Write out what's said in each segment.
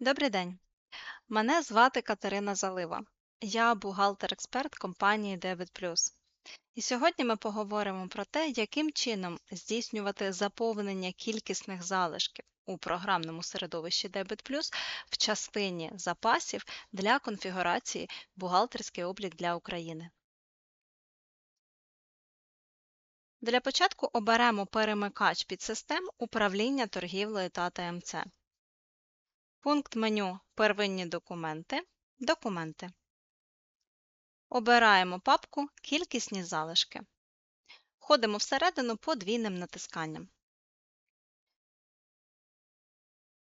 Добрий день. Мене звати Катерина Залива. Я бухгалтер-експерт компанії Debit+. І сьогодні ми поговоримо про те, яким чином здійснювати заповнення кількісних залишків у програмному середовищі Debit+, в частині запасів для конфігурації бухгалтерський облік для України. Для початку оберемо перемикач підсистем управління торгівлею та ТМЦ. Пункт меню Первинні документи. Документи. Обираємо папку Кількісні залишки. Входимо всередину подвійним натисканням.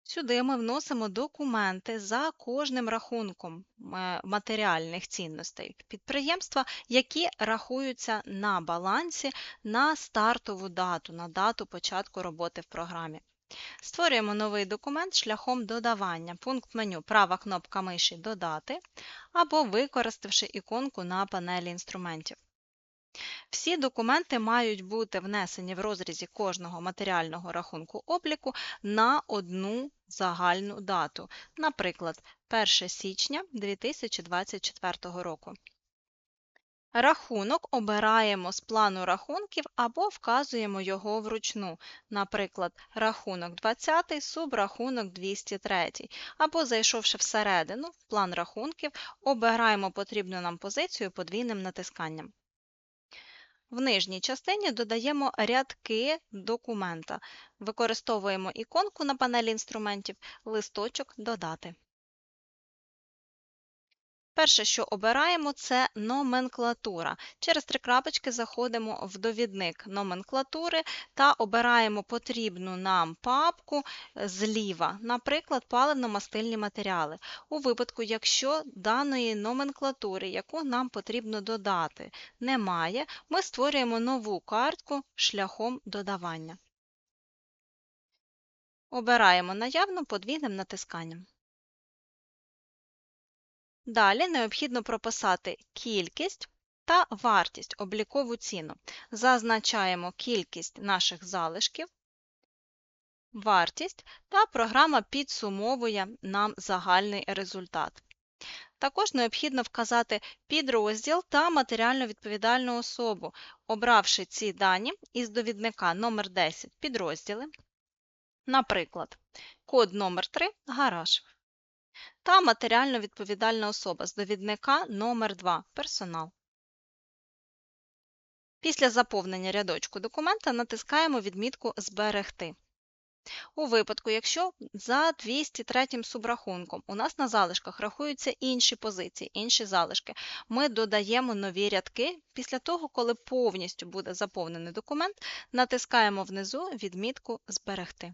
Сюди ми вносимо документи за кожним рахунком е, матеріальних цінностей підприємства, які рахуються на балансі на стартову дату, на дату початку роботи в програмі. Створюємо новий документ шляхом додавання. Пункт меню права кнопка миші Додати або використавши іконку на панелі інструментів. Всі документи мають бути внесені в розрізі кожного матеріального рахунку обліку на одну загальну дату, наприклад, 1 січня 2024 року. Рахунок обираємо з плану рахунків або вказуємо його вручну, наприклад, рахунок 20, субрахунок 203, або, зайшовши всередину в план рахунків, обираємо потрібну нам позицію подвійним натисканням. В нижній частині додаємо рядки документа. Використовуємо іконку на панелі інструментів листочок Додати. Перше, що обираємо, це номенклатура. Через три крапочки заходимо в довідник номенклатури та обираємо потрібну нам папку зліва, наприклад, паливно-мастильні матеріали. У випадку, якщо даної номенклатури, яку нам потрібно додати, немає, ми створюємо нову картку шляхом додавання. Обираємо наявну подвійним натисканням. Далі необхідно прописати кількість та вартість облікову ціну. Зазначаємо кількість наших залишків, вартість та програма підсумовує нам загальний результат. Також необхідно вказати підрозділ та матеріально відповідальну особу, обравши ці дані із довідника номер 10 підрозділи, наприклад, код номер 3 гараж та матеріально відповідальна особа з довідника номер 2 персонал. Після заповнення рядочку документа натискаємо відмітку Зберегти. У випадку, якщо за 203 субрахунком у нас на залишках рахуються інші позиції, інші залишки, ми додаємо нові рядки. Після того, коли повністю буде заповнений документ, натискаємо внизу відмітку Зберегти.